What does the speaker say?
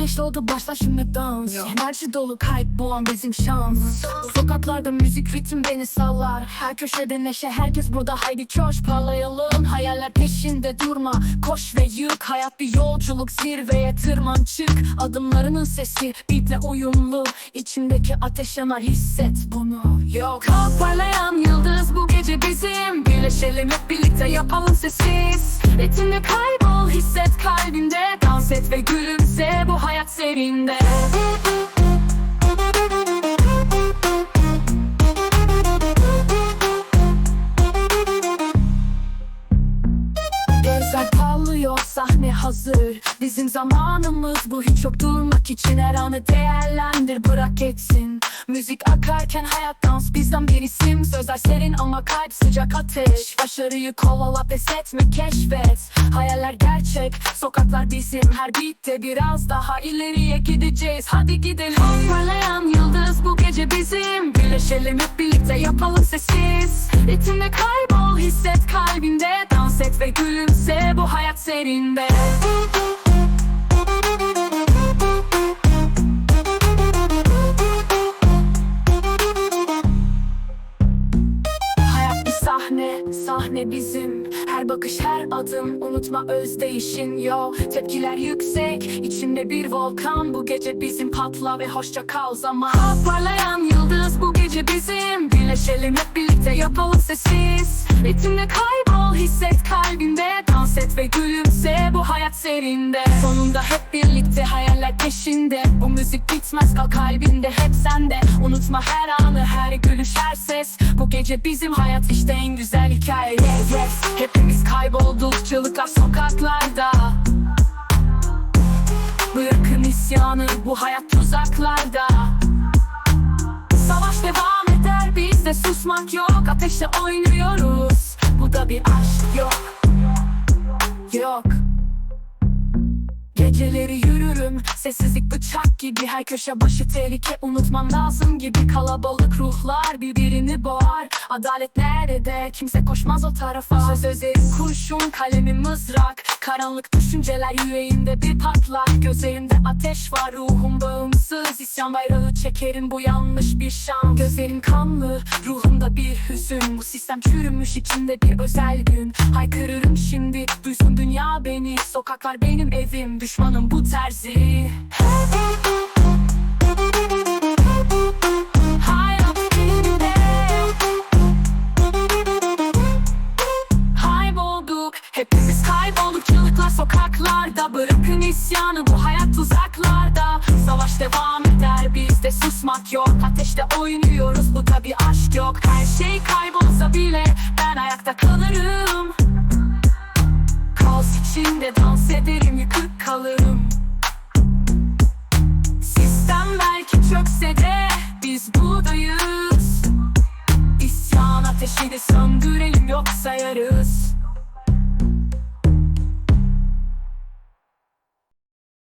neşe oldu başla şimdi dans. Enerji dolu kaybolan bizim şans. Sokaklarda müzik ritim beni sallar. Her köşede neşe herkes burada. Haydi coş parlayalım. Hayaller peşinde durma. Koş ve yık Hayat bir yolculuk zirveye tırman. Çık. Adımlarının sesi beatle uyumlu. İçimdeki ateş yanar hisset bunu. Yok. Kalk parlayan yıldız bu gece bizim. Birleşelim hep birlikte yapalım sessiz. Ritimde kaybol hisset kalbinde. Dans et ve gülümse serinde Gözler sahne hazır. Bizim zamanımız bu hiç yok durmak için. Her anı değerlendir bırak geçsin Müzik akarken hayat dans bizden bir isim. Sözler serin ama kalp sıcak ateş. Başarıyı kovala pes etme keşfet Hayaller gerçek sokaklar bizim. Her beatte biraz daha ileriye gideceğiz. Hadi gidelim. Parlayan yıldız bu gece bizim. Birleşelim hep birlikte yapalım sessiz. Ritimde kaybol hisset kalbinde. Dans et ve gülümse bu hayat serinde sahne, sahne bizim. Her bakış, her adım. Unutma özdeyişin yo. Tepkiler yüksek, içinde bir volkan. Bu gece bizim patla ve hoşça kal zaman. Parlayan yıldız bu gece bizim. Birleşelim hep birlikte yapalım sessiz. Ritimde kaybol, hisset kalbinde Dans et ve gülümse bu hayat serinde. Sonunda hep birlikte hayaller peşinde. Bu müzik bitmez kal kalbinde hep sende. Unutma her anı, her gülüş, her ses. Bu gece bizim hayat işte en güzel hikaye. Yes, yes. Hepimiz kaybolduk çığlıklar sokaklarda. Bırakın isyanı bu hayat tuzaklarda. Savaş devam eder bizde susmak yok. Ateşte oynuyoruz Bu da bir aşk yok. Yok. Geceleri yürürüm Sessizlik bıçak gibi. Her köşe başı tehlike Unutmam lazım gibi. Kalabalık ruhlar birbirini boğar. Adalet nerede? Kimse koşmaz o tarafa. Söz özerim kurşun Kalemim mızrak Karanlık düşünceler yüreğimde bir patlak Gözlerimde ateş var Ruhum bağımsız. İsyan bayrağı çekerim Bu yanlış bir şan. Gözlerim kanlı Ruhumda bir hüzün. Bu sistem çürümüş içinde bir özel gün. Haykırırım şimdi Duysun dünya beni. Sokaklar benim evim Düşmanım bu terzi Kaybolduk Çığlıklar sokaklarda Bırakın isyanı bu hayat uzaklarda. Savaş devam eder bizde susmak yok. Ateşte oynuyoruz bu da bir aşk yok. Her şey kaybolsa bile Ben ayakta kalırım. Kaos içinde dans ederim Yıkık kalırım. Sistem belki çökse de Biz buradayız. İsyan ateşini söndürelim